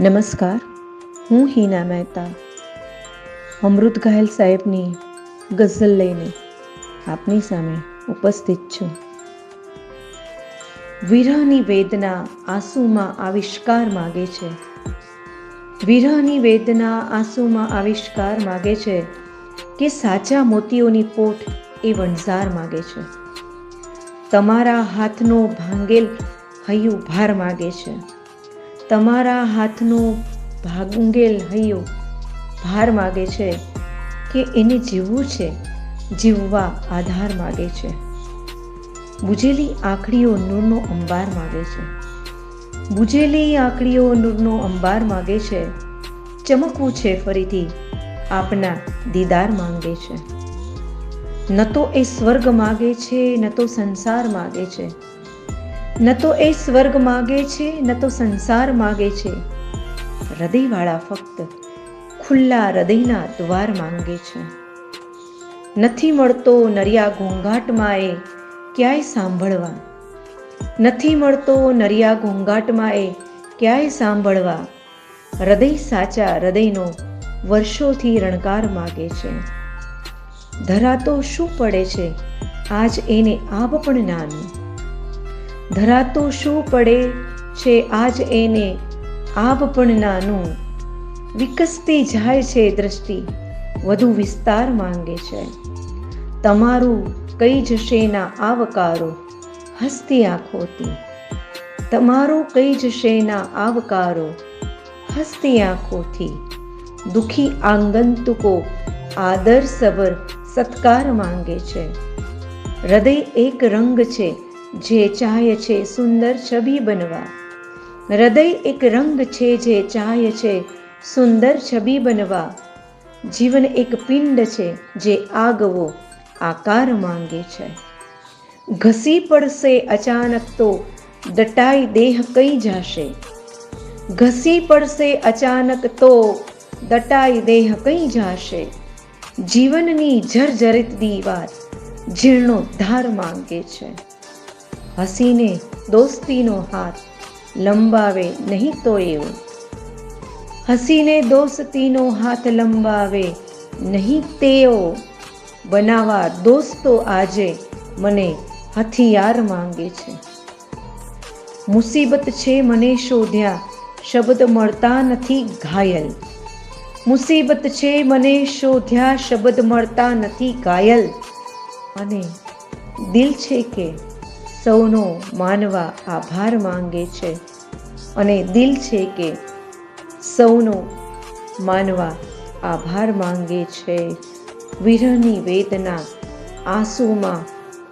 નમસ્કાર, હું હિના મહેતા. અમૃત ઘાયલ સાહેબની ગઝલ લઈને આપની સામે ઉપસ્થિત છું. વિરહની વેદના આંસુમાં આવિષ્કાર માગે છે. વિરહની વેદના આંસુમાં આવિષ્કાર માગે છે કે સાચા મોતીઓની પોટ એ વણઝાર માગે છે. તમારા હાથનો ભાંગેલ હૈયું ભાર માગે છે. તમારા હાથનો ભાગુંગેલ હૈયો. ભાર માગે છે કે એને જીવવું છે, જીવવા આધાર માગે છે. બુજેલી આંકડીઓ નૂરનો અંબાર માગે છે. બુજેલી આંકડીઓ નૂરનો અંબાર માગે છે. ચમકવું છે ફરીથી, આપના દીદાર માંગે છે. ન તો એ સ્વર્ગ માગે છે, ન તો સંસાર માગે છે. ન તો એ સ્વર્ગ માગે છે, ન તો સંસાર માગે છે. હૃદયવાળા ફક્ત ખુલ્લા હૃદયના દ્વાર માંગે છે. નથી મળતો નરિયા ઘોંઘાટમાં એ ક્યાંય સાંભળવા. નથી મળતો નરિયા ઘોંઘાટમાં એ ક્યાંય સાંભળવા. હૃદય સાચા હૃદયનો વર્ષોથી રણકાર માગે છે. ધરાતો શું પડે છે? આજ એને આબ પણ નાનું. ધરાતો શું પડે છે આજ એને આબ પણ નાનું. વિકસતી જાય છે દ્રષ્ટિ, વધુ વિસ્તાર માંગે છે. તમારું કઈ જશે ના આવકારો હસતી આંખોથી. તમારું કઈ જશે ના આવકારો હસતી આંખોથી. દુખી આંગંતુકો આદર સબર સત્કાર માંગે છે. હૃદય એક રંગ છે જે ચાહે છે સુંદર છબી બનવા. હૃદય એક રંગ છે જે ચાહે છે સુંદર છબી બનવા. જીવન એક પિંડ છે જે આગવો આકાર માંગે છે. ઘસી પડશે અચાનક તો દટાઈ દેહ કઈ જાશે? ઘસી પડશે અચાનક તો દટાઈ દેહ કઈ જાશે? જીવનની જર્જરિત દીવાર જીર્ણો ધાર માંગે છે. હસીને દોસ્તીનો હાથ લંબાવે નહીં તો એવો. હસીને દોસ્તીનો હાથ લંબાવે નહીં તેઓ. બનાવા દોસ્તો આજે મને હથિયાર માંગે છે. મુસીબત છે મને શોધ્યા, શબ્દ મળતા નથી ઘાયલ. મુસીબત છે મને શોધ્યા, શબ્દ મળતા નથી ઘાયલ. અને દિલ છે કે સૌનો માનવા આભાર માંગે છે અને દિલ છે કે સૌનો માનવા આભાર માંગે છે. વિરહની વેદના આંસુમાં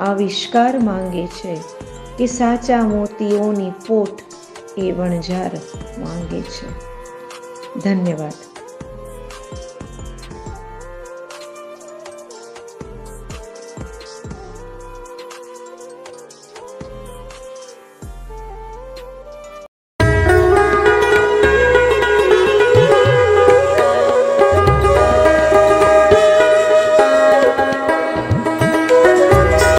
આવિષ્કાર માંગે છે કે સાચા મોતીઓની પોટ એ વણઝાર માંગે છે. ધન્યવાદ.